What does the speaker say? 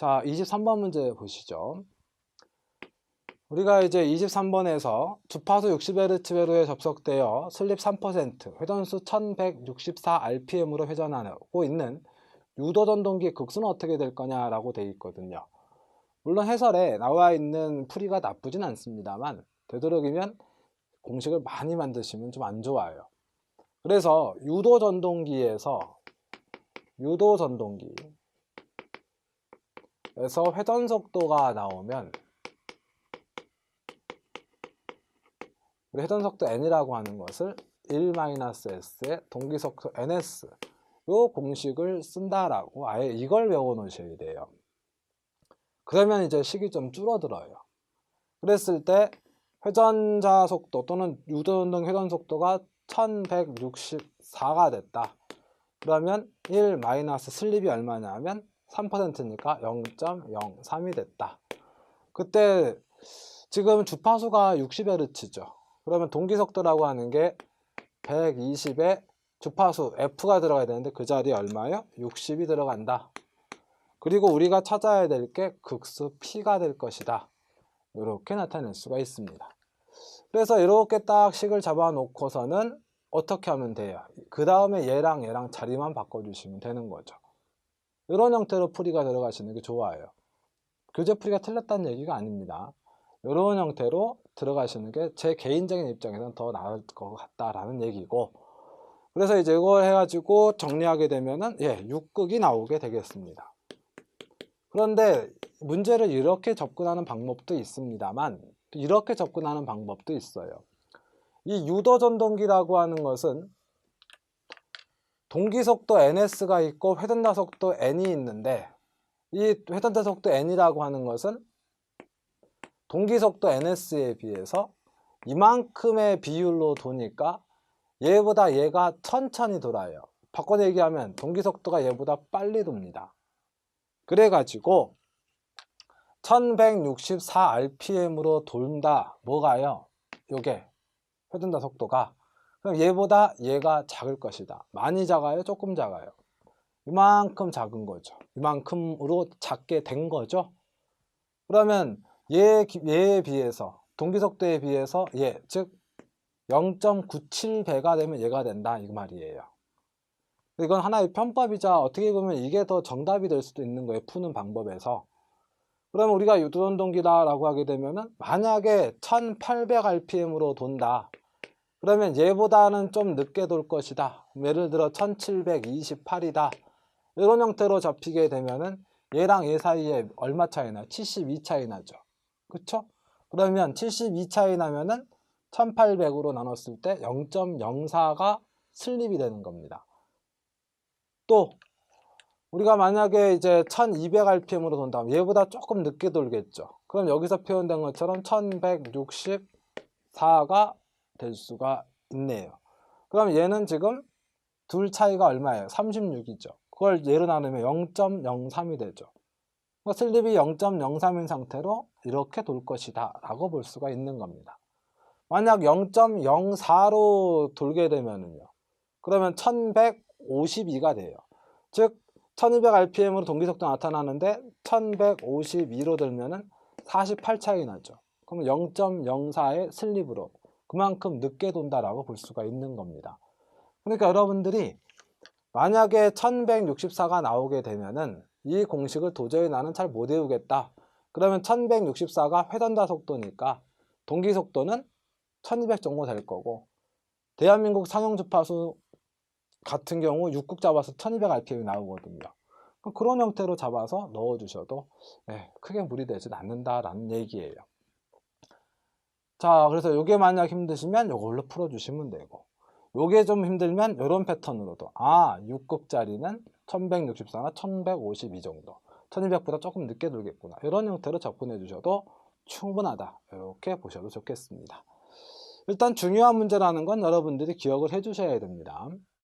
자, 23번 문제 보시죠. 우리가 이제 23번에서 주파수 60Hz 회로에 접속되어 슬립 3%, 회전수 1164rpm으로 회전하고 있는 유도전동기 극수는 어떻게 될 거냐라고 돼 있거든요. 물론 해설에 나와 있는 풀이가 나쁘진 않습니다만 되도록이면 공식을 많이 만드시면 좀 안 좋아요. 그래서 유도전동기에서 유도전동기 에서 회전 속도가 나오면 우리 회전 속도 n이라고 하는 것을 1-s의 동기 속도 ns 요 공식을 쓴다라고 아예 이걸 외워 놓으셔야 돼요. 그러면 이제 식이 좀 줄어들어요. 그랬을 때 회전자 속도 또는 유도운동 회전 속도가 1164가 됐다. 그러면 1 마이너스 슬립이 얼마냐 하면 3%니까 0.03이 됐다. 그때 지금 주파수가 60Hz죠. 그러면 동기 속도라고 하는 게 120에 주파수 F가 들어가야 되는데 그 자리에 얼마요? 60이 들어간다. 그리고 우리가 찾아야 될 게 극수 P가 될 것이다. 이렇게 나타낼 수가 있습니다. 그래서 이렇게 딱 식을 잡아 놓고서는 어떻게 하면 돼요? 그 다음에 얘랑 얘랑 자리만 바꿔주시면 되는 거죠. 이런 형태로 풀이가 들어가시는 게 좋아요. 교재 풀이가 틀렸다는 얘기가 아닙니다. 이런 형태로 들어가시는 게 제 개인적인 입장에서는 더 나을 것 같다라는 얘기고 그래서 이제 이걸 해가지고 정리하게 되면은 예, 6극이 나오게 되겠습니다. 그런데 문제를 이렇게 접근하는 방법도 있습니다만 이렇게 접근하는 방법도 있어요. 이 유도전동기라고 하는 것은 동기속도 ns가 있고 회전자 속도 n이 있는데 이 회전자 속도 n이라고 하는 것은 동기속도 ns에 비해서 이만큼의 비율로 도니까 얘보다 얘가 천천히 돌아요. 바꿔 얘기하면 동기속도가 얘보다 빨리 돕니다. 그래가지고 1164rpm으로 돈다. 뭐가요? 요게 회전자 속도가 그럼 얘보다 얘가 작을 것이다. 많이 작아요? 조금 작아요? 이만큼 작은 거죠. 이만큼으로 작게 된 거죠. 그러면 얘, 얘에 비해서 동기속도에 비해서 얘, 즉 0.97배가 되면 얘가 된다 이 말이에요. 이건 하나의 편법이자 어떻게 보면 이게 더 정답이 될 수도 있는 거예요. 푸는 방법에서. 그러면 우리가 유도운동기다라고 하게 되면 은 만약에 1800rpm으로 돈다. 그러면 얘보다는 좀 늦게 돌 것이다. 예를 들어 1728이다. 이런 형태로 잡히게 되면은 얘랑 얘 사이에 얼마 차이 나요? 72 차이 나죠. 그쵸? 그러면 72 차이 나면은 1800으로 나눴을 때 0.04가 슬립이 되는 겁니다. 또 우리가 만약에 이제 1200rpm으로 돈다면 얘보다 조금 늦게 돌겠죠. 그럼 여기서 표현된 것처럼 1164가 될 수가 있네요. 그럼 얘는 지금 둘 차이가 얼마예요? 36이죠. 그걸 예로 나누면 0.03이 되죠. 그러니까 슬립이 0.03인 상태로 이렇게 돌 것이다 라고 볼 수가 있는 겁니다. 만약 0.04로 돌게 되면은요. 그러면 1152가 돼요. 즉 1200rpm으로 동기속도 나타나는데 1152로 들면은 48 차이 나죠. 그럼 0.04의 슬립으로 그만큼 늦게 돈다라고 볼 수가 있는 겁니다. 그러니까 여러분들이 만약에 1164가 나오게 되면은 이 공식을 도저히 나는 잘 못 외우겠다. 그러면 1164가 회전자 속도니까 동기 속도는 1200 정도 될 거고 대한민국 상용 주파수 같은 경우 6국 잡아서 1200rpm이 나오거든요. 그런 형태로 잡아서 넣어주셔도 네, 크게 무리되진 않는다라는 얘기예요. 자, 그래서 이게 만약 힘드시면 이걸로 풀어주시면 되고 요게 좀 힘들면 이런 패턴으로도 아 6극짜리는 1164나 1152 정도 1200보다 조금 늦게 돌겠구나 이런 형태로 접근해 주셔도 충분하다 이렇게 보셔도 좋겠습니다. 일단 중요한 문제라는 건 여러분들이 기억을 해 주셔야 됩니다